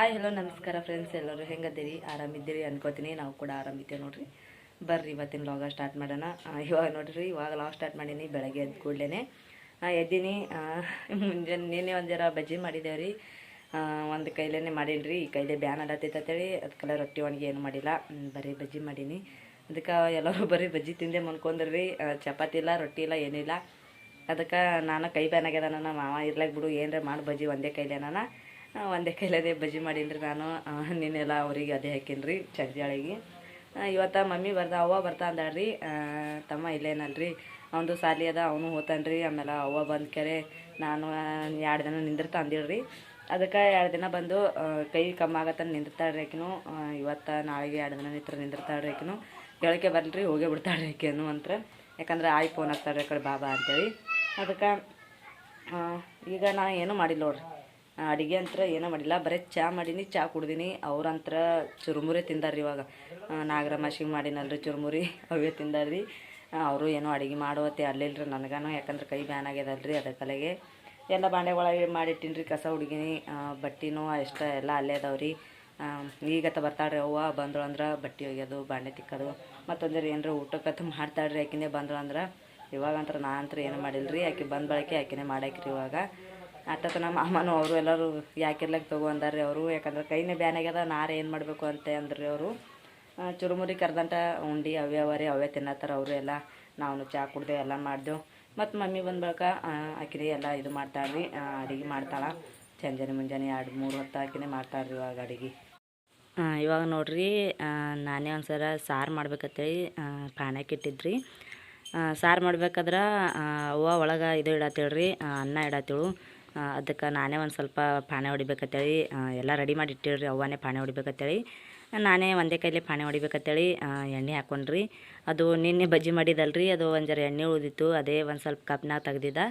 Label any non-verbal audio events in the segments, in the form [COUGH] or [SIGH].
Hi hello ನಮಸ್ಕಾರ friends ಎಲ್ಲರೂ ಹೆಂಗದ್ದೀರಿ? ಆರಾಮಿದ್ದೀರಿ ಅನ್ಕೋತೀನಿ. ನಾವು ಕೂಡ ಆರಾಮಿದ್ದೇವೆ ನೋಡ್ರಿ. ಬರ್ರಿ, ಇವತ್ತಿನ ಲಾಗ ಸ್ಟಾರ್ಟ್ ಮಾಡೋಣ. ಇವಾಗ ನೋಡ್ರಿ, ಇವಾಗ ಲಾಗ್ ಸ್ಟಾರ್ಟ್ ಮಾಡೀನಿ, ಬೆಳಗ್ಗೆ ಎದ್ದು ಕೂಡಲೇ ಎದ್ದೀನಿ. ಮುಂಜಾನೆ ನೀನೇ ಒಂದು ಜರ ಬಜ್ಜಿ ಮಾಡಿದ್ದೇವೆ ರೀ. ಒಂದು ಕೈಲೇ ಮಾಡೀನಿ ರೀ ಈ ಕೈಲೇ ಬ್ಯಾನ್ ಅಂತೇಳಿ ಅದಕ್ಕೆಲ್ಲ ರೊಟ್ಟಿ ಒಣಗಿ ಏನು ಮಾಡಿಲ್ಲ. ಬರೀ ಬಜ್ಜಿ ಮಾಡೀನಿ. ಅದಕ್ಕೆ ಎಲ್ಲರೂ ಬರೀ ಬಜ್ಜಿ ತಿಂದೆ ಮನ್ಕೊಂಡ್ರಿ ಚಪಾತಿ ಇಲ್ಲ, ರೊಟ್ಟಿ ಇಲ್ಲ ಏನಿಲ್ಲ ಅದಕ್ಕೆ ನಾನು ಕೈ ಬ್ಯಾನ್ ಆಗ್ಯದ ನನ್ನ ಮಾವ. ಇರ್ಲಾಕ್ ಬಿಡು, ಏನರ ಮಾಡಿ, ಬಜ್ಜಿ ಒಂದೇ ನಾನು ಒಂದೇ ಕೈಲದೇ ಬಜ್ಜಿ ಮಾಡೀನಿ ರೀ ನಾನು ನಿನ್ನೆಲ್ಲ ಅವ್ರಿಗೆ ಅದೇ ಹಾಕೀನಿ ರೀ ಚಜ್ಜಾಳಿಗೆ ಇವತ್ತು ಮಮ್ಮಿ ಬರ್ದ ಅವ್ವ ಬರ್ತಾ ಅಂದಾಳ್ರಿ. ತಮ್ಮ ಇಲ್ಲೇನಲ್ರಿ ಅವನದು ಸಾಲಿ ಅದ ಅವನು ಹೋತಾನ್ರಿ. ಆಮೇಲೆ ಅವ್ವ ಬಂದ ಕೆರೆ ನಾನು ಎರಡು ದಿನ ನಿಂದಿರ್ತಾ ಅಂದಿಳ್ರಿ. ಅದಕ್ಕೆ ಎರಡು ದಿನ ಬಂದು ಕೈ ಕಮ್ಮಿ ಆಗತ್ತ ನಿಂದಿರ್ತಾಳೆ ರೀ ಆ, ಇವತ್ತು ನಾಳೆಗೆ ಎರಡು ದಿನ ನಿಂತ್ರ ನಿಂದಿರ್ತಾಳ್ರಿ ಆಕಿನೂ. ಗೆಳಕೆ ಬರಲ್ರಿ ಹೋಗೇ ಬಿಡ್ತಾಳ್ರಿ ಆಕೆನು ಅಂತ ಯಾಕಂದ್ರೆ ಆಯ್ ಫೋನ್ ಹಾಕ್ತಾಳೆ ಆ ಕಡೆ ಬಾಬಾ ಅಂತೇಳಿ. ಅದಕ್ಕೆ ಈಗ ನಾನು ಏನೂ ಮಾಡಿಲ್ಲ ನೋಡ್ರಿ. ಅಡುಗೆ ಅಂತ್ರ ಏನೂ ಮಾಡಿಲ್ಲ. ಬರೀ ಚಾ ಮಾಡೀನಿ, ಚಾ ಕುಡ್ದೀನಿ. ಅವ್ರಂತ್ರ ಚುರುಮುರಿ ತಿಂದಾರ್ರಿ ಇವಾಗ. ನಾಗರ ನಾಗರಮಾಸಿಗೆ ಮಾಡಿನಲ್ರಿ ಚುರುಮುರಿ ಅವೇ ತಿಂದಾರ್ರಿ. ಅವರು ಏನೋ ಅಡುಗೆ ಮಾಡುವತ್ತೆ ಅಲ್ಲಿಲ್ರಿ ನನಗನು. ಯಾಕಂದ್ರೆ ಕೈ ಬ್ಯಾನ್ ಆಗ್ಯದಲ್ರಿ ಅದರ ಕಲೆಗೆ ಎಲ್ಲ ಬಾಂಡೆಗೊಳಗೆ ಮಾಡಿಟ್ಟಿನಿ ರೀ ಕಸ ಹುಡುಗಿನಿ. ಬಟ್ಟಿನೂ ಅಷ್ಟ ಎಲ್ಲ ಅಲ್ಲೇ ಅದಾವ್ರಿ. ಈಗತ್ತ ಬರ್ತಾಳ್ರಿ ಅವ್ವ. ಬಂದಳು ಅಂದ್ರೆ ಬಟ್ಟೆ ಒಗ್ಯೋದು, ಬಾಂಡೆ ತಿಕ್ಕೋದು. ಮತ್ತೊಂದ್ರೆ ಏನರ ಊಟಕ್ಕತ್ತ ಮಾಡ್ತಾಳ್ರಿ ಆಕಿನೇ ಬಂದಳು ಅಂದ್ರೆ. ಇವಾಗಂತ್ರ ನಾ ಅಂತ್ರ ಏನು ಮಾಡಿಲ್ರಿ. ಆಕೆ ಬಂದ ಬಳಕೆ ಆಕಿನೇ ಮಾಡಾಕ್ರಿ ಇವಾಗ. ಆಟತ ನಮ್ಮ ಮಾಮನು ಅವರು ಎಲ್ಲರೂ ಯಾಕಿರ್ಲಕ್ಕೆ ತಗೋ ಅಂದಾರ್ರಿ ಅವರು. ಯಾಕಂದ್ರೆ ಕೈನೇ ಬ್ಯಾನಾಗ್ಯದ, ನಾರು ಏನು ಮಾಡಬೇಕು ಅಂತ ಅಂದ್ರಿ ಅವರು. ಚುರುಮುರಿ ಕರೆದಂಟ ಉಂಡಿ ಅವ್ಯಾವರಿ ಅವ್ಯ ಅವೇ ತಿನ್ನತ್ತಾರ ಅವರು ಎಲ್ಲ. ನಾವು ಚಾ ಕುಡ್ದೆ ಎಲ್ಲ ಮಾಡಿದೆವು. ಮತ್ತು ಮಮ್ಮಿ ಬಂದ ಬಳಿಕ ಆಕಿನೇ ಎಲ್ಲ ಇದು ಮಾಡ್ತಾಳ್ರಿ ಅಡುಗೆ ಮಾಡ್ತಾಳೆ. ಚಂಜನೆ ಮುಂಜಾನೆ ಎರಡು ಮೂರು ಹೊತ್ತು ಆಕಿನೇ ಮಾಡ್ತಾಳ್ರಿ ಇವಾಗ ಅಡುಗೆ. ಇವಾಗ ನೋಡ್ರಿ ನಾನೇ ಒಂದು ಸಲ ಸಾರು ಮಾಡ್ಬೇಕಂತೇಳಿ ಪಾನ್ಯಾಕ ಇಟ್ಟಿದ್ರಿ. ಸಾರು ಮಾಡ್ಬೇಕಾದ್ರೆ ಅವ್ವ ಒಳಗೆ ಇದು ಇಡತ್ತೇಳ್ರಿ ಅನ್ನ ಇಡತ್ತೇಳು ಅದಕ್ಕೆ ನಾನೇ ಒಂದು ಸ್ವಲ್ಪ ಪಾನೆ ಹೊಡಿಬೇಕಂತೇಳಿ ಎಲ್ಲ ರೆಡಿ ಮಾಡಿ ಇಟ್ಟಿರ್ರಿ ಅವ್ವನೇ ಪಾನೆ ಹೊಡಿಬೇಕಂತೇಳಿ. ನಾನೇ ಒಂದೇ ಕೈಲಿ ಪಾನೆ ಹೊಡಿಬೇಕಂತೇಳಿ ಆ, ಎಣ್ಣೆ ಹಾಕೊಂಡ್ರಿ. ಅದು ನಿನ್ನೆ ಬಜ್ಜಿ ಮಾಡಿದಲ್ರಿ ಅದು ಒಂದು ಜರ ಎಣ್ಣೆ ಉಳಿದಿತ್ತು ಅದೇ ಒಂದು ಸ್ವಲ್ಪ ಕಪ್ನಾಗ ತೆಗ್ದಿದ್ದ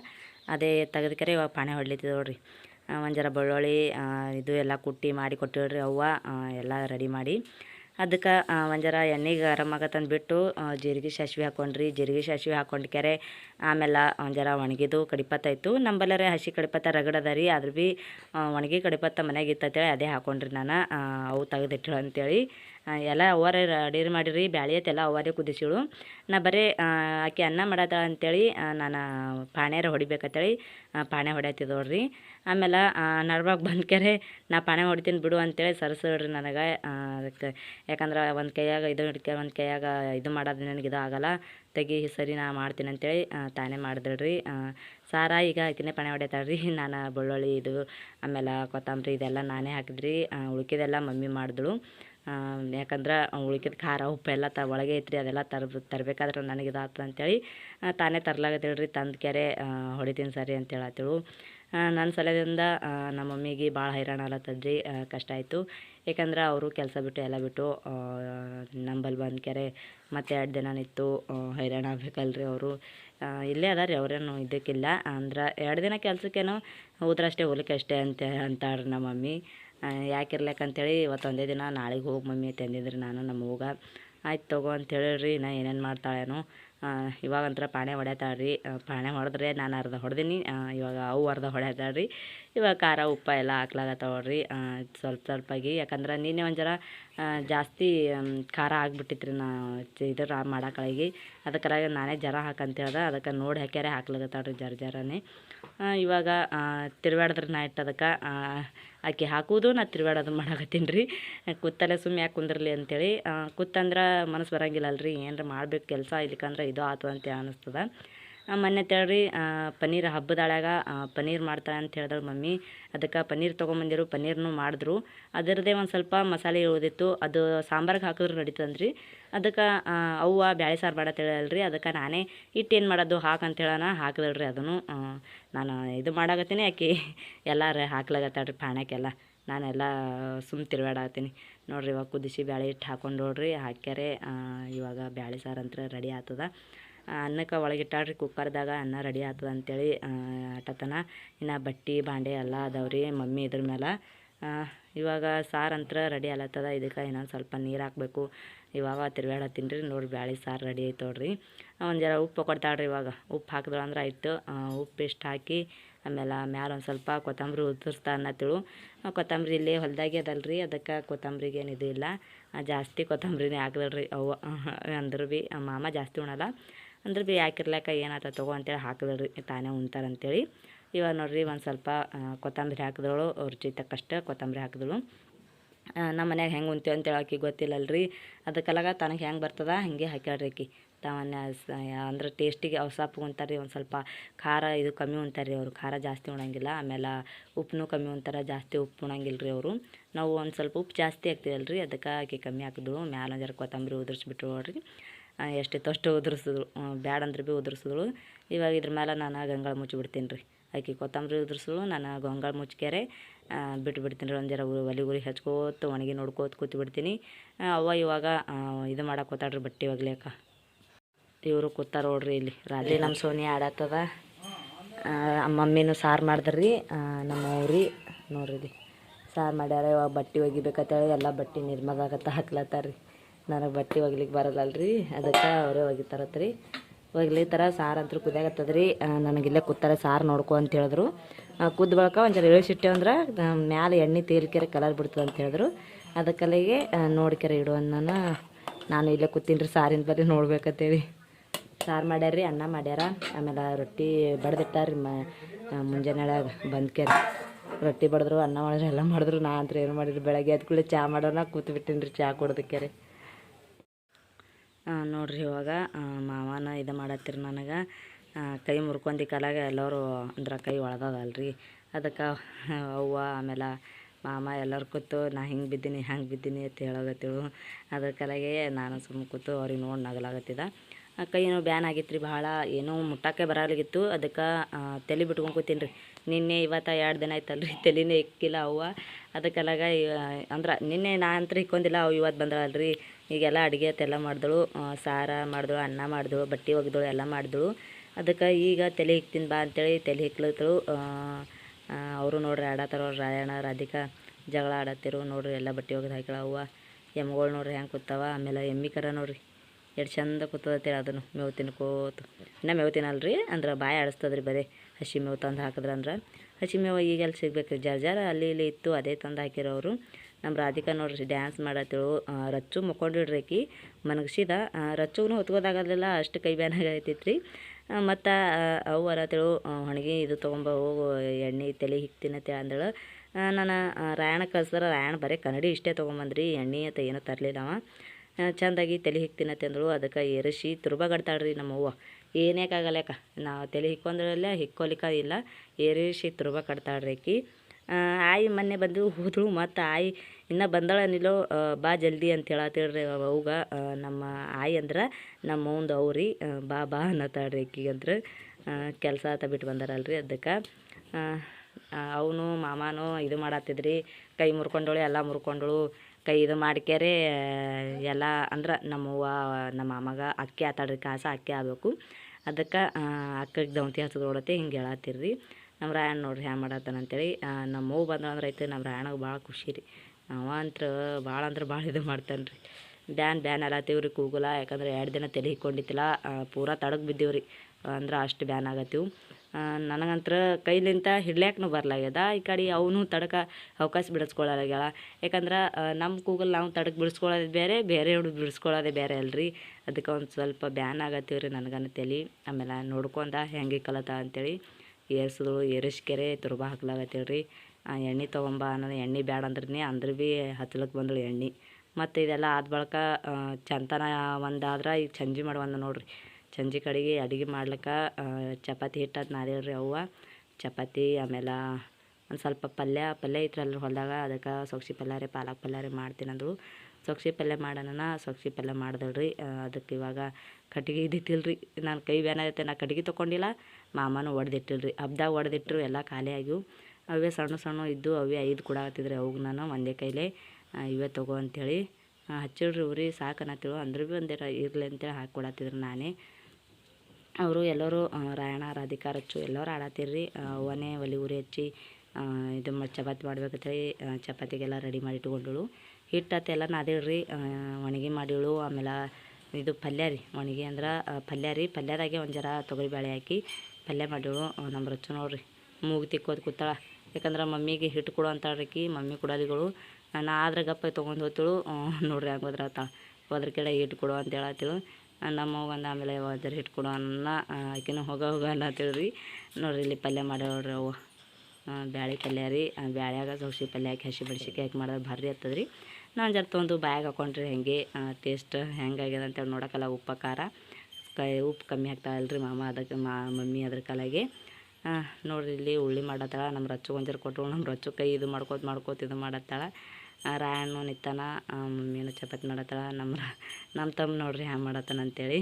ಅದೇ ತೆಗೆದಕರೆ ಇವಾಗ ಪಾನೆ ಹೊಡ್ಲಿತ್ತಿದ್ ನೋಡ್ರಿ. ಒಂದು ಜರ ಬೆಳ್ಳುಳ್ಳಿ ಇದು ಎಲ್ಲ ಕುಟ್ಟಿ ಮಾಡಿ ಕೊಟ್ಟಿಳ್ರಿ ಅವ್ವ ಎಲ್ಲ ರೆಡಿ ಮಾಡಿ. ಅದಕ್ಕೆ ಒಂಜರ ಜರ ಎಣ್ಣೆಗೆ ಗರಮ್ ಆಗತ್ತಂದ್ಬಿಟ್ಟು ಜೀರಿಗೆ ಸಾಸಿವೆ ಹಾಕ್ಕೊಂಡ್ರಿ ಜೀರಿಗೆ ಸಾಸಿವೆ ಹಾಕೊಂಡು ಕೆರೆ ಆಮೇಲೆ ಒಂಜರ ಜರ ಒಣಗಿದು ಕಡಿಪತ್ತಾಯ್ತು. ನಂಬಲ್ಲರೆ ಹಸಿ ಕಡಿಪತ್ತ ರಗಡದ ರೀ. ಆದ್ರೂ ಭೀ ಒಣಗಿ ಕಡಿಪತ್ತ ಮನೆಗೆ ಇತ್ತಂತೇಳಿ ಅದೇ ಹಾಕೊಂಡ್ರಿ ನಾನು. ಅವು ತೆಗೆದಿಟ್ಟು ಅಂತೇಳಿ ಎಲ್ಲ ಅವರೇ ರೆಡಿ ಮಾಡಿರಿ, ಬ್ಯಾಳಿ ಎಲ್ಲ ಅವರೇ ಕುದಿಸಿಳು. ನಾ ಬರೀ ಆಕೆ ಅನ್ನ ಮಾಡತ್ತ ಅಂತೇಳಿ ನಾನು ಪಾಣ್ಯಾರ ಹೊಡಿಬೇಕಂತೇಳಿ ಪಾಣೆ ಹೊಡ್ಯಾತಿದೋಳ್ರಿ ಆಮೇಲೆ ನಡ್ಬಾಗ ಬಂದ್ಕೆರೆ ನಾ ಪಾಣೆ ಹೊಡಿತೀನಿ ಬಿಡು ಅಂತೇಳಿ ಸರಿಸಿಡ್ರಿ ನನಗೆ. ಅದಕ್ಕೆ ಯಾಕಂದ್ರೆ ಒಂದು ಕೈಯಾಗ ಇದು ಹಿಡ್ಕೆ ಒಂದು ಕೈಯಾಗ ಇದು ಮಾಡೋದು ನನಗೆ ಇದು ಆಗಲ್ಲ. ತೆಗಿ, ಸರಿ ನಾ ಮಾಡ್ತೀನಿ ಅಂತೇಳಿ ತಾನೇ ಮಾಡಿದಳ್ರಿ. ಸಾರ ಈಗ ಆಕಿನೇ ಪಾಣೆ ಹೊಡ್ಯತಾಳ್ರಿ. [LAUGHS] ನಾನು ಬೆಳ್ಳುಳ್ಳಿ ಇದು, ಆಮೇಲೆ ಕೊತ್ತಂಬರಿ ಇದೆಲ್ಲ ನಾನೇ ಹಾಕಿದ್ರಿ. ಉಳ್ಕಿದೆಲ್ಲ ಮಮ್ಮಿ ಮಾಡಿದಳು. ಯಾಕಂದ್ರೆ ಉಳಿಕಿದ ಖಾರ ಉಪ್ಪು ಎಲ್ಲ ತ ಒಳಗೆ ಐತ್ರಿ ಅದೆಲ್ಲ ತರ್ ತರಬೇಕಾದ್ರೆ ನನಗೆ ಇದಾಗ್ತದೆ ಅಂತೇಳಿ ತಾನೇ ತರ್ಲಾಗತ್ತೇಳ್ರಿ ತಂದು ಕೆರೆ ಹೊಡಿತೀನಿ ಸರಿ ಅಂತ ಹೇಳತ್ತೇಳು ನನ್ನ ಸಲದಿಂದ ನಮ್ಮ ಮಮ್ಮಿಗೆ ಭಾಳ ಹೈರಾಣ ಆಲತ್ತದ್ರಿ ಆ, ಕಷ್ಟ ಆಯಿತು. ಯಾಕಂದ್ರೆ ಅವರು ಕೆಲಸ ಬಿಟ್ಟು ಎಲ್ಲ ಬಿಟ್ಟು ನಂಬಲ್ ಬಂದು ಕೆರೆ ಮತ್ತೆ ಎರಡು ದಿನ ನಿಂತು ಹೈರಾಣ ಆಗ್ಬೇಕಲ್ರಿ ಅವರು. ಇಲ್ಲೇ ಅದಾರಿ ಅವ್ರೇನು ಇದಕ್ಕಿಲ್ಲ ಅಂದ್ರೆ ಎರಡು ದಿನ ಕೆಲ್ಸಕ್ಕೇನೋ ಹೋದ್ರಷ್ಟೇ ಹೋಲಿಕೆ ಅಷ್ಟೇ ಅಂತ ಅಂತಾಳ್ರಿ ನಮ್ಮ ಮಮ್ಮಿ. ಯಾಕೆ ಇವತ್ತೊಂದೇ ಇವತ್ತು ಒಂದೇ ದಿನ ನಾಳೆಗೆ ಹೋಗಿ ಮಮ್ಮಿ ತಂದಿದ್ರಿ ನಾನು ನಮ್ಮ ಹೋಗ. ಆಯ್ತು ತಗೋ ಅಂತ ರೀ ನಾ ಏನೇನು ಮಾಡ್ತಾಳೇನೋ. ಇವಾಗಂತರ ಪಾಣೆ ಹೊಡ್ಯಾತಾಳೆ ರೀ ಪಾಣೆ ಹೊಡೆದ್ರೆ ನಾನು ಅರ್ಧ ಹೊಡೆದೀನಿ. ಇವಾಗ ಅವು ಅರ್ಧ ಹೊಡ್ಯಾತಾಳ್ರಿ. ಇವಾಗ ಖಾರ ಉಪ್ಪು ಎಲ್ಲ ಹಾಕ್ಲಾಗತ್ತವ್ರಿ ಸ್ವಲ್ಪ ಸ್ವಲ್ಪಾಗಿ. ಯಾಕಂದ್ರೆ ನಿನ್ನೆ ಒಂದು ಜರ ಜಾಸ್ತಿ ಖಾರ ಆಗ್ಬಿಟ್ಟಿತ್ರಿ ನಾ ಚ- ಮಾಡೋಕಳಗಿ. ಅದಕ್ಕಾಗಿ ನಾನೇ ಜರ ಹಾಕಂತ ಹೇಳ್ದೆ. ಅದಕ್ಕೆ ನೋಡಿ ಹಾಕ್ಯಾರೆ ಹಾಕ್ಲಾಗತ್ತಾಳ್ರಿ ಜರ ಜರನೇ. ಇವಾಗ ತಿರ್ವಾಡಿದ್ರೆ ನಾ ಇಟ್ಟು ಅದಕ್ಕೆ ಆಕೆ ಹಾಕುವುದು ನಾ ತಿರ್ವಾಡೋದು ಮಾಡಾಕತ್ತೀನಿ ರೀ ಕೂತಲ್ಲೇ ಸುಮ್ಮನೆ ಯಾಕೆ ಕುಂದಿರಲಿ ಅಂತೇಳಿ. ಕೂತಂದ್ರೆ ಮನಸ್ಸು ಬರಂಗಿಲ್ಲ ಅಲ್ರಿ ಏನರ ಮಾಡ್ಬೇಕು ಕೆಲಸ ಇಲ್ಲಿಕಂದ್ರೆ ಇದು ಆತು ಅಂತ ಅನಿಸ್ತದ. ಆ, ಮೊನ್ನೆ ತೇಳ್ರಿ ಪನ್ನೀರ್ ಹಬ್ಬದಾಳಾಗ ಪನ್ನೀರ್ ಮಾಡ್ತಾಳೆ ಅಂತ ಹೇಳಿದಳು ಮಮ್ಮಿ. ಅದಕ್ಕೆ ಪನ್ನೀರ್ ತೊಗೊಂಬಂದಿರು, ಪನ್ನೀರ್ನೂ ಮಾಡಿದ್ರು. ಅದರದೇ ಒಂದು ಸ್ವಲ್ಪ ಮಸಾಲೆ ಉಳಿದಿತ್ತು ಅದು ಸಾಂಬಾರಿಗೆ ಹಾಕಿದ್ರು ನಡೀತಂದ್ರಿ ಅದಕ್ಕೆ ಅವ್ವ ಬ್ಯಾಳೆ ಸಾರು ಮಾಡತ್ತೆ ಹೇಳಲ್ರಿ. ಅದಕ್ಕೆ ನಾನೇ ಇಟ್ಟು ಏನು ಮಾಡೋದು ಹಾಕಂತ ಹೇಳೋಣ ಹಾಕಿದಳ್ರಿ ಅದನ್ನು. ನಾನು ಇದು ಮಾಡಾಕತ್ತೀನಿ, ಆಕೆ ಎಲ್ಲರೂ ಹಾಕ್ಲಾಗತ್ತಾಳ್ರಿ ಪಾಣ್ಯಕ್ಕೆಲ್ಲ ನಾನೆಲ್ಲ ಸುಮ್ಮ ತಿರುಗಾಡತ್ತೀನಿ ನೋಡ್ರಿ ಇವಾಗ ಕುದಿಸಿ ಬ್ಯಾಳೆ ಇಟ್ಟು ಹಾಕೊಂಡು ನೋಡ್ರಿ, ಹಾಕ್ಯಾರೆ. ಇವಾಗ ಬ್ಯಾಳೆ ಸಾರು ಅಂತ ರೆಡಿ ಆಗ್ತದ ಅನ್ನಕ್ಕೆ ಒಳಗಿಟ್ಟಾಳ್ರಿ ಕುಕ್ಕರ್ದಾಗ ಅನ್ನ ರೆಡಿ ಆಗ್ತದೆ ಅಂತೇಳಿ ಆಟತನ. ಇನ್ನು ಬಟ್ಟೆ, ಬಾಂಡೆ ಎಲ್ಲ ಅದಾವ್ರಿ ಮಮ್ಮಿ ಇದ್ರ ಮೇಲೆ ಇವಾಗ ಸಾರು ಅಂತ ರೆಡಿ ಆಲತ್ತದ ಇದಕ್ಕೆ ಇನ್ನೊಂದು ಸ್ವಲ್ಪ ನೀರು ಹಾಕಬೇಕು. ಇವಾಗ ತಿರ್ಗಾಡತ್ತೀನಿ ರೀ ನೋಡಿ ಬ್ಯಾಳೆ ಸಾರು ರೆಡಿ ಆಯ್ತು ನೋಡ್ರಿ. ಒಂದು ಜರ ಉಪ್ಪು ಕೊಡ್ತಾಳ್ರಿ ಇವಾಗ. ಉಪ್ಪು ಹಾಕಿದಳು ಅಂದ್ರೆ ಆಯಿತು. ಉಪ್ಪು ಎಷ್ಟು ಹಾಕಿ ಆಮೇಲೆ ಮ್ಯಾಲ ಒಂದು ಸ್ವಲ್ಪ ಕೊತ್ತಂಬರಿ ಉದುರ್ಸ್ತಾ ಅನ್ನ ತಿಳು ಕೊತ್ತಂಬರಿ ಇಲ್ಲಿ ಹೊಲ್ದಾಗೆ ಅದಲ್ರಿ, ಅದಕ್ಕೆ ಕೊತ್ತಂಬರಿಗೆ ಏನು ಇದು ಇಲ್ಲ. ಜಾಸ್ತಿ ಕೊತ್ತಂಬರಿನೇ ಹಾಕ್ದಳ್ರಿ ಅವು ಅಂದ್ರೆ ಭೀ ಮಾಮ ಜಾಸ್ತಿ ಉಣಲ್ಲ. ಅಂದ್ರೆ ಬಿ ಹಾಕಿರ್ಲಕ್ಕ ಏನಾತ ತಗೋ ಅಂತೇಳಿ ಹಾಕಿದ್ರು ತಾನೇ ಉಣ್ತಾರಂತೇಳಿ ಇವಾಗ ನೋಡ್ರಿ ಒಂದು ಸ್ವಲ್ಪ ಕೊತ್ತಂಬರಿ ಹಾಕಿದಳು, ರುಚಿ ತಕ್ಕಷ್ಟು ಕೊತ್ತಂಬರಿ ಹಾಕಿದಳು. ನಮ್ಮ ಮನ್ಯಾಗ ಹೆಂಗೆ ಉಣ್ತೀವಿ ಅಂತೇಳಿ ಆಕಿ ಗೊತ್ತಿಲ್ಲಲ್ರಿ. ಅದಕ್ಕೆಲ್ಲಾಗ ತನಗೆ ಹೆಂಗೆ ಬರ್ತದ ಹಾಗೆ ಹಾಕ್ಯಾಳ್ರಿ ಆಕಿ. ತಾವನ್ನ ಅಂದ್ರೆ ಟೇಸ್ಟಿಗೆ ಅವ್ರು ಸಪ್ಪಗೆ ಉಣ್ತಾರೆ ಒಂದು ಸ್ವಲ್ಪ ಖಾರ ಇದು ಕಮ್ಮಿ ಉಣ್ತಾರೆ ಅವರು, ಖಾರ ಜಾಸ್ತಿ ಉಣಂಗಿಲ್ಲ. ಆಮೇಲೆ ಉಪ್ಪು ಕಮ್ಮಿ ಉಣ್ತಾರೆ, ಜಾಸ್ತಿ ಉಪ್ಪು ಉಣಂಗಿಲ್ಲ ರೀ ಅವರು. ನಾವು ಒಂದು ಸ್ವಲ್ಪ ಉಪ್ಪು ಜಾಸ್ತಿ ಹಾಕ್ತೀವಲ್ರಿ, ಅದಕ್ಕೆ ಆಕಿ ಕಮ್ಮಿ ಹಾಕಿದ್ಳು. ಮ್ಯಾಲೆ ಜರ ಕೊತ್ತಂಬರಿ ಉದುರಿಸ್ಬಿಟ್ರು ನೋಡ್ರಿ. ಎಷ್ಟಿತ್ತು ಅಷ್ಟು ಉದುರಿಸಿದ್ರು ಬ್ಯಾಡ ಅಂದ್ರೆ ಭೀ ಉದುರಿಸಿದ್ರು ಇವಾಗ ಇದ್ರ ಮೇಲೆ ನಾನು ಗಂಗಾಳ ಮುಚ್ಚಿಬಿಡ್ತೀನಿ ರೀ. ಆಕೆ ಕೊತ್ತಂಬರಿ ಉದುರಿಸಿದ್ರು ನಾನು ಗಂಗಾಳ ಮುಚ್ಕ್ಯಾರೆ. ಬಿಟ್ಟು ಬಿಡ್ತೀನಿ ರೀ ಒಂದು ಒಲೆ ಉರಿ ಹಚ್ಕೋತ ಒಣಗಿ ನೋಡ್ಕೋತ ಕೂತ್ಬಿಡ್ತೀನಿ. ಬಿಡ್ತೀನಿ ಆ, ಅವ್ವ ಇವಾಗ ಇದು ಮಾಡಕ್ಕೆ ಕೊತ್ತಾಡ್ರಿ ಬಟ್ಟೆ ಒಗ್ಲೇಕ ಇವರು ಕೂತಾರ ನೋಡ್ರಿ ಇಲ್ಲಿ ರಾತ್ರಿ. ನಮ್ಮ ಸೋನಿ ಆಡತ್ತದ ಮಮ್ಮಿನೂ ಸಾರು ಮಾಡಿದ್ರಿ ನಮ್ಮ ಅವ್ರಿ ನೋಡ್ರಿ ಸಾರು ಮಾಡ್ಯಾರ ಇವಾಗ ಬಟ್ಟೆ ಒಗಿಬೇಕಂತೇಳಿ ಎಲ್ಲ ಬಟ್ಟೆ ನಿರ್ಮದಾಗತ್ತ ಹಾಕ್ಲತ್ತಾರ ರೀ. ನನಗೆ ಬಟ್ಟೆ ಒಗ್ಲಿಕ್ಕೆ ರೀ ಅದಕ್ಕೆ ಅವರೇ ಒಗಿತಾರತ್ರಿ. ಒಗ್ಲಿತ್ತಾರ ಸಾರು ಅಂತೂ ಕುದಿಯಾಗತ್ತದ ರೀ ನನಗಿಲ್ಲೇ ಕೂತಾರೆ, ಸಾರು ನೋಡ್ಕೊ ಅಂತ ಹೇಳಿದ್ರು. ಕುದ್ದ ಬಳಕ ಒಂಚೂರು ಇಳಿಸಿಟ್ಟೆ ಅಂದ್ರೆ ಮ್ಯಾಲೆ ಎಣ್ಣೆ ತೇಲ್ಕೆರೆ ಕಲರ್ ಬಿಡ್ತದೆ ಅಂತ ಹೇಳಿದ್ರು. ಅದಕ್ಕಲ್ಲಿಗೆ ನೋಡ್ಕೆರೆ ಇಡು ನಾನು ಇಲ್ಲೇ ಕೂತೀನಿ ರೀ ಸಾರಿನ ಬರೀ ನೋಡ್ಬೇಕಂತೇಳಿ. ಸಾರು ಮಾಡ್ಯಾರ ಅನ್ನ ಮಾಡ್ಯಾರ. ಆಮೇಲೆ ರೊಟ್ಟಿ ಬಡ್ದಿಟ್ಟಾರ ಮ ಮುಂಜಾನೆ ಬಂದ್ಕೆರಿ. ರೊಟ್ಟಿ ಬಡಿದ್ರು, ಅನ್ನ ಮಾಡಿದ್ರು, ಎಲ್ಲ ಮಾಡಿದ್ರು. ನಾ ಅಂತ ಏನು ಮಾಡಿದ್ರು, ಬೆಳಗ್ಗೆ ಎದ್ದ ಚಹಾ ಮಾಡೋಣ ಕೂತು ಬಿಟ್ಟಿನಿ ರೀ ಚಹಾ ಕೊಡೋದಕ್ಕೆ ರೀ ನೋಡ್ರಿ ಇವಾಗ ಮಾವನ ಇದು ಮಾಡತ್ತೀರಿ ನನಗೆ. ಕೈ ಮುರ್ಕೊಂಡಿ ಕಾಲಾಗ ಎಲ್ಲರೂ ಅಂದ್ರೆ ಕೈ ಒಳದದಲ್ರಿ ಅದಕ್ಕೆ ಅವ್ವ, ಆಮೇಲೆ ಮಾಮ ಎಲ್ಲರೂ ಕೂತು, ನಾ ಹಿಂಗೆ ಬಿದ್ದೀನಿ, ಹಂಗೆ ಬಿದ್ದೀನಿ ಅಂತ ಹೇಳಾಗತ್ತೇಳು ಅದ್ರ ನಾನು ಸುಮ್ಮನೆ ಕೂತು ಅವ್ರಿಗೆ ನೋಡಿ ನಗಲಾಗತ್ತಿದ. ಆ, ಕೈ ಏನೋ ಬ್ಯಾನ್ ಆಗಿತ್ತು ರೀ ಭಾಳ ಏನೋ ಮುಟ್ಟಕ್ಕೆ ಬರಲಿಗಿತ್ತು. ಅದಕ್ಕೆ ತಲೆ ಬಿಟ್ಕೊಂಡು ಕೂತೀನಿ ರೀ ನಿನ್ನೆ ಇವತ್ತು ಎರಡು ದಿನ ಆಯ್ತಲ್ರಿ ತಲೆನೇ ಇಕ್ಕಿಲ್ಲ ಅವ್ವ. ಅದಕ್ಕೆಲ್ಲಾಗ ಅಂದ್ರೆ ನಿನ್ನೆ ನಾ ಅಂತ ಇಕ್ಕೊಂದಿಲ್ಲ ಅವು ಇವತ್ತು ಬಂದಳಲ್ರಿ. ಈಗೆಲ್ಲ ಅಡುಗೆ ಅತ್ತೆಲ್ಲ ಮಾಡಿದಳು ಸಾರ ಮಾಡಿದಳು ಅನ್ನ ಮಾಡಿದಳು ಬಟ್ಟೆ ಒಗೆದಳು ಎಲ್ಲ ಮಾಡಿದಳು. ಅದಕ್ಕೆ ಈಗ ತಲೆ ಇಕ್ತೀನಿ ಬಾ ಅಂತೇಳಿ ತಲೆ ಹಿಕ್ಲತ್ತಳು ಅವರು ನೋಡ್ರಿ ಆಡತ್ತಾರ ರಾಯಣ್ಣ ರಾಧಿಕಾ ಜಗಳ ಆಡತ್ತಿರು ನೋಡ್ರಿ ಎಲ್ಲ ಬಟ್ಟೆ ಒಗೆದು ಹಾಕಿಳ ಅವ್ವ. ಎಮ್ಗಳು ನೋಡ್ರಿ ಹೆಂಗೆ ಕೂತಾವ ಆಮೇಲೆ ಎಮ್ಮಿ ಕರ ನೋಡ್ರಿ. ಎಷ್ಟು ಚಂದ ಕೂತದತ್ತೀರ ಅದನ್ನು ಮೇವು ತಿನ್ಕೋತು. ಇನ್ನೂ ಮೇವು ತಿನ್ನಲ್ರಿ ಅಂದ್ರೆ ಬಾಯಿ ಆಡಿಸ್ತದ್ರಿ ಬರೀ. ಹಸಿ ಮೇವು ತಂದು ಹಾಕಿದ್ರೆ ಅಂದ್ರೆ. ಹಸಿ ಮೇವು ಈಗೆಲ್ಲ ಸಿಗ್ಬೇಕು? ರೀ ಜರ ಜರ ಅಲ್ಲಿ ಇಲ್ಲಿ ಇತ್ತು, ಅದೇ ತಂದು ಹಾಕಿರೋರು ನಮ್ಮ ರಾಧಿಕಾ ನೋಡ್ರಿ ಡ್ಯಾನ್ಸ್ ಮಾಡತ್ತೇಳು ರಚ್ಚು ಮುಕ್ಕೊಂಡಿಡ್ರಿ ಆಕಿ. ಮನಗ್ಸಿದ. ರಚ್ಚುಗೂ ಹೊತ್ಕೋದಾಗಲಿಲ್ಲ ಅಷ್ಟು ಕೈ ಬ್ಯಾನಾಗೈತಿತ್ತು ರೀ ಮತ್ತು ಅವು ಅರತೇಳು ಹೊಣಗಿ ಇದು ತೊಗೊಂಬ, ಹೋಗು, ಎಣ್ಣೆ, ತಲೆ ಹಿಕ್ತಿನತ್ತೆ ಅಂದಳು. ನಾನು ರಾಯಣ ಕಳ್ಸಿದ್ರೆ ರಾಯಣ ಬರೀ ಕನ್ನಡಿ ಇಷ್ಟೇ ತೊಗೊಂಬಂದ್ರಿ, ಎಣ್ಣೆ ಅಂತ ಏನೂ ತರಲಿಲ್ಲ ಚಂದಾಗಿ ತಲೆ ಹಿಕ್ತಿನತ್ತೆ ಅಂದಳು. ಅದಕ್ಕೆ ಏರಿಸಿ ತುರ್ಬಾಗಡ್ತಾಳ್ರಿ ನಮ್ಮ ಅವ್ವ ಏನೇಕಾಗಲ್ಯಾಕ ನಾವು ತಲೆ ಹಿಕ್ಕೊಂದ್ರಲ್ಲೇ ಹಿಕ್ಕೊಲಿಕ್ಕ ಇಲ್ಲ. ಏರಿಸಿ ತುರ್ಬಾ ಕಟ್ತಾಳ್ರಿ ಆಕಿ ಆಯಿ ಮೊನ್ನೆ ಬಂದು ಹೋದಳು ಮತ್ತು ಆಯಿ ಇನ್ನು ಬಂದಳ ನಿಲ್ಲೋ ಬಾ ಜಲ್ದಿ ಅಂತ ಹೇಳತ್ತೇಳ್ರಿ ಅವ್ಗ. ನಮ್ಮ ಆಯಿ ಅಂದ್ರೆ ನಮ್ಮ ಅವ್ವಂದು ಅವ್ರಿ ಬಾ ಬಾ ಅನ್ನತ್ತಾಳ್ರಿ ಆಕಿಗೆ ಅಂದ್ರೆ ಕೆಲಸ ಆತ ಬಿಟ್ಟು ಬಂದಾರಲ್ರಿ ಅದಕ್ಕೆ. ಅವನು ಮಾಮನೂ ಇದು ಮಾಡತ್ತಿದ್ರಿ ಕೈ ಮುರ್ಕೊಂಡಳು, ಎಲ್ಲ ಮುರ್ಕೊಂಡಳು. ಕೈ ಇದು ಮಾಡ್ಕ್ಯಾರೆ, ಎಲ್ಲ ಅಂದ್ರೆ ನಮ್ಮವ್ವ ನಮ್ಮ ಮಾಮಗ, ಅಕ್ಕಿ ಆತಾಳ್ರಿ, ಕಾಸ ಅಕ್ಕಿ ಆಗ್ಬೇಕು ಅದಕ್ಕೆ ಅಕ್ಕಗೆ ದೌಂತಿ ಹಚ್ಚದ ನೋಡತ್ತೆ ಹಿಂಗೆ ಹೇಳತ್ತಿರ್ರಿ ನಮ್ಮ ರಾಯಣ್ಣ ನೋಡ್ರಿ ಹ್ಯಾಂಗ ಮಾಡತ್ತಾನ ಅಂತೇಳಿ ನಮ್ಮ ಅವ್ವ ಬಂದ್ರೆ ಅಂದ್ರೆ ಐತೆ ನಮ್ಮ ರಾಯಣ್ಣಗೆ ಭಾಳ ಖುಷಿ ರೀ ಅವ ಅಂತ್ರ ಭಾಳ ಅಂದ್ರೆ ಭಾಳ ಇದು ಮಾಡ್ತಾನೆ ರೀ ಬ್ಯಾನ್ ಬ್ಯಾನ್ ಅಲತ್ತೀವಿ ರೀ ಕೂಗುಲ, ಯಾಕಂದ್ರೆ ಎರಡು ದಿನ ತಲೆ ಹಿಕ್ಕೊಂಡಿತ್ತಿಲ್ಲ ಪೂರಾ ತಡಕ್ ಬಿದ್ದೀವಿ ರೀ ಅಂದ್ರೆ ಅಷ್ಟು ಬ್ಯಾನ್ ಆಗತ್ತೀವಿ ನನಗಂತ್ರ ಕೈಲಿಂತ ಹಿಡ್ಲ್ಯಾಕ್ನು ಬರ್ಲಾಗ್ಯದ. ಈ ಕಡೆ ಅವನು ತಡಕ ಅವಕಾಶ ಬಿಡಿಸ್ಕೊಳ್ಳಲಾಗ್ಯಾಳ ಯಾಕಂದ್ರೆ ನಮ್ಮ ಕೂಗಲ್ ನಾವು ತಡಕ ಬಿಡಿಸ್ಕೊಳ್ಳೋದು ಬೇರೆ ಬೇರೆ ಹುಡುಗ ಬಿಡಿಸ್ಕೊಳ್ಳೋದೇ ಬೇರೆ ಅಲ್ರಿ. ಅದಕ್ಕೆ ಒಂದು ಸ್ವಲ್ಪ ಬ್ಯಾನ್ ಆಗತ್ತೀವಿ ರೀ ನನಗನ್ನತೇಳಿ ಆಮೇಲೆ ನೋಡ್ಕೊಂಡ ಹೆಂಗೆ ಕಲತ ಅಂತೇಳಿ ಏರ್ಸಿದಳು, ಏರಿಸ್ಕೆರೆ ತುರ್ಬಾ ಹಾಕ್ಲಾಗತ್ತೇಳಿ ರೀ ಎಣ್ಣೆ ತೊಗೊಂಬ ಅನ್ನೋದು ಎಣ್ಣೆ ಬ್ಯಾಡ ಅಂದ್ರೆ ಅಂದ್ರೆ ಭೀ ಹಚ್ಚಲಕ್ಕೆ ಬಂದಳು ಎಣ್ಣೆ. ಮತ್ತು ಇದೆಲ್ಲ ಆದ ಬಳಿಕ ಚಂತನ ಒಂದಾದ್ರೆ ಈಗ ಚಂಜಿ ಮಾಡಿ ಒಂದು ನೋಡ್ರಿ. ಸಂಜೆ ಕಡೆಗೆ ಅಡುಗೆ ಮಾಡ್ಲಿಕ್ಕೆ ಚಪಾತಿ ಹಿಟ್ಟು ಅದು ರೀ ಅವ್ವ. ಚಪಾತಿ ಆಮೇಲೆ ಒಂದು ಸ್ವಲ್ಪ ಪಲ್ಯ ಪಲ್ಯ ಐತ್ರಲ್ರಿ ಹೊಲದಾಗ. ಅದಕ್ಕೆ ಸೊಗ್ಸಿ ಪಲ್ಯ ರೀ, ಪಾಲಕ್ ಪಲ್ಯ ರೀ ಮಾಡ್ತೀನಿ ಅಂದರು ಸೊಗ್ಸಿ ಪಲ್ಯ ಮಾಡೋಣ ಸೊಗ್ಸಿ ಪಲ್ಯ ಮಾಡ್ದಳ್ರಿ. ಅದಕ್ಕೆ ಇವಾಗ ಕಟ್ಟಿಗೆ ರೀ ನಾನು ಕೈ ಬೇನಾಗೈತೆ ನಾ ಕಟ್ಟಿಗೆ ತೊಗೊಂಡಿಲ್ಲ. ಮಾಮನೂ ರೀ ಹಬ್ದಾಗ ಒಡೆದಿಟ್ಟರು ಎಲ್ಲ ಖಾಲಿ ಆಗ್ಯವು. ಅವೇ ಸಣ್ಣ ಸಣ್ಣ ಇದ್ದು ಅವೇ ಐದು ಕೂಡ ಆಗ್ತಿದ್ರೆ ಅವಾಗ ನಾನು ಒಂದೇ ಕೈಲೇ. ಇವೇ ತಗೋ ಅಂಥೇಳಿ ಹಚ್ಚಿಡ್ರಿ ಇವ್ರಿ ಸಾಕು ಅನ್ನತ್ತಿವು ಅಂದ್ರೂ ಭೀ ಒಂದೇ ಇರಲಿ ಅಂತೇಳಿ ಹಾಕಿ ಕೊಡತ್ತಿದ್ರು ನಾನೇ. ಅವರು ಎಲ್ಲರೂ ರಾಯಣ ರಾಧಿಕಾ, ರಚ್ಚು ಎಲ್ಲರೂ ಆಡತ್ತಿರ್ರಿ ಅವನೇ ಒಲಿ, ಉರಿ ಹಚ್ಚಿ ಇದು ಚಪಾತಿ ಮಾಡ್ಬೇಕಂತೇಳಿ ಚಪಾತಿಗೆಲ್ಲ ರೆಡಿ ಮಾಡಿ ಇಟ್ಕೊಂಡಳು ಹಿಟ್ಟು ಎಲ್ಲ ನಾದಿಳ್ರಿ. ಒಣಗಿ ಮಾಡಿಳು. ಆಮೇಲೆ ಇದು ಪಲ್ಯ ರೀ. ಒಣಗಿ ಅಂದ್ರೆ ಪಲ್ಯ ರೀ. ಪಲ್ಯದಾಗೆ ಒಂದು ಜರ ತೊಗರಿಬೇಳೆ ಹಾಕಿ ಪಲ್ಯ ಮಾಡಿಳು. ನಮ್ಮ ರಚ್ಚು ನೋಡ್ರಿ. ಮೂಗು ತಿಕ್ಕೋದು ಕೂತಾಳ. ಯಾಕಂದ್ರೆ ಮಮ್ಮಿಗೆ ಹಿಟ್ಟು ಕೊಡು ಅಂತಾಳ್ರಿಕಿ. ಮಮ್ಮಿ ಕೊಡಲಿಗಳು. ನಾನು ಆದ್ರೆ ಗಪ್ಪ ತೊಗೊಂಡು ಹೋಗ್ತಳು. ನೋಡ್ರಿ ಹಂಗೆ ಆತ ಹೋದ್ರ ಕಡೆ ಹಿಟ್ಟು ಕೊಡು ಅಂತ ಹೇಳತ್ತಿಳು ನಮ್ಮ ಒಂದು ಆಮೇಲೆ ಹಿಟ್ಟು ಕೊಡು ಅನ್ನ ಆಕಿನೂ ಹೋಗ ಹೋಗ ರೀ ನೋಡ್ರಿ ಇಲ್ಲಿ ಪಲ್ಯ ಮಾಡ್ಯಾವ್ರಿ ಅವು ಬ್ಯಾಳಿ ಪಲ್ಯ ರೀ. ಬ್ಯಾಳ್ಯಾಗ ಸೌಸಿ ಪಲ್ಯ ಹಾಕಿ, ಹಸಿ ಬಡ್ಸಿಕಾಯಿ ಹಾಕಿ ಮಾಡೋದು ಭಾರಿ ಆಗ್ತದೆ ರೀ ನಾನು ಜರ ತೊಗೊಂಡು ಬ್ಯಾಗ್ ಹಾಕೊಂಡ್ರಿ ಹೆಂಗೆ ಟೇಸ್ಟ್ ಹೆಂಗಾಗ್ಯದ ಅಂತೇಳಿ ನೋಡೋಕ್ಕಲ್ಲ ಉಪ್ಪು, ಖಾರ. ಕೈ, ಉಪ್ಪು ಕಮ್ಮಿ ಆಗ್ತಾವಲ್ರಿ ಮಾಮ ಅದಕ್ಕೆ, ಮಾ, ಮಮ್ಮಿ ಅದ್ರ ಕಾಲಾಗೆ. ನೋಡ್ರಿ ಇಲ್ಲಿ ಉಳ್ಳಿ ಮಾಡತ್ತಾಳ ನಮ್ಮ ರಚ್ಚು ಒಂಜರು ಕೊಟ್ಟು ನಮ್ಮ ರಚ್ಚು ಕೈ ಇದು ಮಾಡ್ಕೋತ ಮಾಡ್ಕೋತ ಇದು ಮಾಡತ್ತಾಳ. ರಾಯಣ್ಣು ನಿತ್ತಾನ ಮಮ್ಮಿನೂ ಚಪಾತಿ ಮಾಡತ್ತಳ, ನಮ್ಮ ನಮ್ಮ ತಮ್ಮ ನೋಡ್ರಿ ಹ್ಯಾಂಗೆ ಮಾಡತ್ತಾನ ಅಂತೇಳಿ.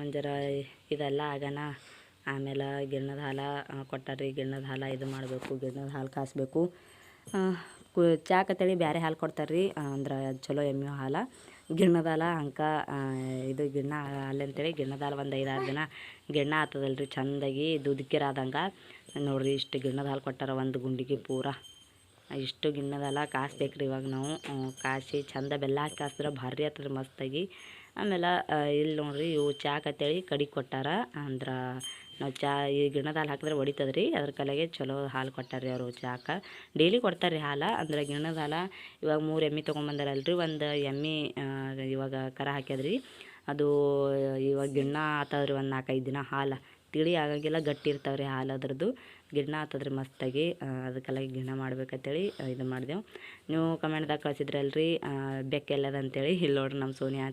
ಒಂದು ಜರ ಇದೆಲ್ಲ ಆಗನ, ಆಮೇಲೆ ಗಿಣ್ಣದ ಹಾಲ ಕೊಟ್ಟಾರ್ರಿ, ಗಿಣ್ಣದ ಹಾಲ ಇದು ಮಾಡಬೇಕು, ಗಿಣ್ಣದ ಹಾಲು ಕಾಸಬೇಕು. ಕು ಚಾಕತ್ತೇಳಿ ಬೇರೆ ಹಾಲು ಕೊಡ್ತಾರೆ ರೀ ಅಂದ್ರೆ ಚಲೋ ಎಮ್ಮೆ ಹಾಲು. ಗಿಣ್ಣದ ಹಾಲ, ಅಂಕ ಇದು ಗಿಣ್ಣ ಹಾಲು ಅಂತೇಳಿ, ಗಿಣ್ಣದ ಹಾಲು ಒಂದು ಐದಾರು ದಿನ ಗಿಣ್ಣ ಆತದಲ್ಲ ರೀ ಚೆಂದಾಗಿ ದುದ್ಕಿರಾದಂಗೆ. ನೋಡಿರಿ ಇಷ್ಟು ಗಿಣ್ಣದ ಹಾಲು ಕೊಟ್ಟಾರ ಒಂದು ಗುಂಡಿಗೆ ಪೂರ ಇಷ್ಟು ಗಿಣ್ಣದಲ್ಲ ಕಾಸ್ಬೇಕು ರೀ ಇವಾಗ ನಾವು. ಕಾಸಿ ಚಂದ ಬೆಲ್ಲ ಹಾಕಿ ಕಾಸಿದ್ರೆ ಭಾರಿ ಆಗ್ತದೆ ಮಸ್ತಾಗಿ. ಆಮೇಲೆ ಇಲ್ಲಿ ನೋಡ್ರಿ ಇವು ಚಾಕತ್ತೇಳಿ ಕಡಿ ಕೊಟ್ಟಾರ. ಅಂದ್ರೆ ನಾವು ಚಾ ಈ ಗಿಣ್ಣದ ಹಾಲು ಹಾಕಿದ್ರೆ ಹೊಡಿತದೆ ರೀ ಅದ್ರ ಕಲೆಗೆ ಚಲೋ ಹಾಲು ಕೊಟ್ಟಾರ್ರಿ ಅವರು ಚಾಕ. ಡೈಲಿ ಕೊಡ್ತಾರೆ ರೀ ಹಾಲು. ಅಂದ್ರೆ ಗಿಣ್ಣದ ಹಾಲು ಇವಾಗ ಮೂರು ಎಮ್ಮೆ ತೊಗೊಂಬಂದಾರಲ್ರಿ. ಒಂದು ಎಮ್ಮೆ ಇವಾಗ ಕರ ಹಾಕ್ಯದ್ರಿ. ಅದು, ಇವಾಗ ಗಿಣ್ಣ ಆತದ್ರಿ ಒಂದು ನಾಲ್ಕೈದು ದಿನ ಹಾಲು. ತಿಳಿ ಆಗಂಗಿಲ್ಲ ಗಟ್ಟಿ ಇರ್ತಾವೆ ರೀ ಹಾಲು ಅದ್ರದ್ದು. ಗಿಣ್ಣ ಆತದ್ರಿ ಮಸ್ತಾಗಿ ಅದಕ್ಕೆಲ್ಲ ಗಿಣ್ಣ ಮಾಡ್ಬೇಕಂತೇಳಿ ಇದು ಮಾಡಿದೆವು. ನೀವು ಕಮೆಂಟ್ದಾಗ ಕಳಿಸಿದ್ರಲ್ರಿ ಬೆಕ್ಕೆಲ್ಲದ ಅಂತೇಳಿ ಇಲ್ಲಿ ನೋಡ್ರಿ ನಮ್ಮ ಸೋನಿಯಾ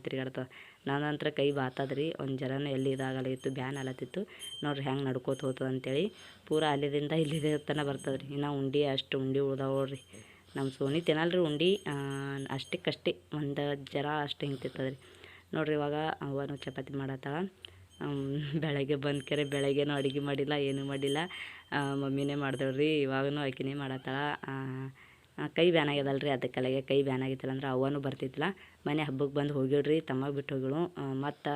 ನಾನು ನಾನಂತರ ಕೈ ಬಾತದ್ರಿ, ಒಂದು ಜರನೂ ಎಲ್ಲಿ ಇದಾಗಲ್ಲ, ಇತ್ತು ಬ್ಯಾನ್ ಅಲತ್ತಿತ್ತು. ನೋಡ್ರಿ ಹೆಂಗೆ ನಡ್ಕೋತ ಹೋತದ ಅಂತೇಳಿ. ಪೂರ ಅಲ್ಲಿದಿಂದ ಇಲ್ಲಿದೆ ತನಕ ಬರ್ತದೆ ರೀ ಇನ್ನು ಉಂಡಿ, ಅಷ್ಟು ಉಂಡಿ ಉಳ್ದಾವ ನೋಡ್ರಿ. ನಮ್ಮ ಸೋನಿ ತಿನ್ನಲ್ರಿ ಉಂಡಿ ಅಷ್ಟಕ್ಕಷ್ಟೇ ಒಂದು ಜರ ಅಷ್ಟು ಹಿಂಗೆ ತಿಂತದ್ರಿ ನೋಡ್ರಿ ಇವಾಗ ಅವನು ಚಪಾತಿ ಮಾಡತ್ತಾಳ. ಬೆಳಗ್ಗೆ ಬಂದು ಕೆರೆ, ಬೆಳಗ್ಗೆನೂ ಅಡುಗೆ ಮಾಡಿಲ್ಲ, ಏನೂ ಮಾಡಿಲ್ಲ. ಮಮ್ಮಿನೇ ಮಾಡ್ದವ್ರಿ ಇವಾಗೂ ಆಕಿನೇ ಮಾಡತ್ತಾಳ. ಕೈ ಬ್ಯಾನ್ ಆಗ್ಯದಲ್ಲ ರೀ ಅದಕ್ಕೆಲ್ಲಗೆ ಕೈ ಬ್ಯಾನ್ ಆಗಿತ್ತಲ್ಲ ಅಂದ್ರೆ ಅವನು ಬರ್ತಿತ್ತಲ್ಲ ಮನೆ ಹಬ್ಬಕ್ಕೆ ಬಂದು ಹೋಗಿಳ್ರಿ ತಮ್ಮ ಬಿಟ್ಟು ಹೋಗಿಳು. ಮತ್ತು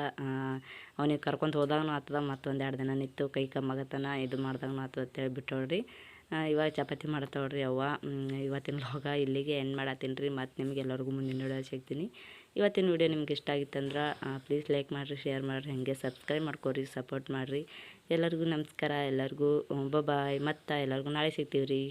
ಅವನಿಗೆ ಕರ್ಕೊಂಡು ಹೋದಾಗೂ ಆತದ, ಮತ್ತೊಂದು ಎರಡು ದಿನ ನಿಂತು ಕೈ ಕಮ್ಮಾಗತ್ತನ, ಇದು ಮಾಡ್ದಾಗೂ ಆತದ ಅಂತೇಳಿ ಬಿಟ್ಟೋಳ್ರಿ. ಇವಾಗ ಚಪಾತಿ ಮಾಡ್ತಾವ್ರಿ ಅವ್ವ. ಇವತ್ತಿನ [LAUGHS] ಲಾಗ ಇಲ್ಲಿಗೆ ಎಂಡ್ ಮಾಡತ್ತೀನಿ ರೀ, ಮತ್ತು ನಿಮ್ಗೆ ಎಲ್ಲರಿಗೂ ಮುಂದಿನ ವಿಡಿಯೋ ಸಿಗ್ತೀನಿ. ಇವತ್ತಿನ ವಿಡಿಯೋ ನಿಮ್ಗೆ ಇಷ್ಟ ಆಗಿತ್ತಂದ್ರೆ ಪ್ಲೀಸ್ ಲೈಕ್ ಮಾಡಿರಿ ಶೇರ್ ಮಾಡಿರಿ, ಹಾಗೆ ಸಬ್ಸ್ಕ್ರೈಬ್ ಮಾಡ್ಕೊರಿ ಸಪೋರ್ಟ್ ಮಾಡಿರಿ. ಎಲ್ಲರಿಗೂ ನಮಸ್ಕಾರ, ಎಲ್ಲರಿಗೂ ಬಾಯ್ ಮತ್ತು ಎಲ್ಲರಿಗೂ ನಾಳೆ ಸಿಗ್ತೀವಿ ರೀ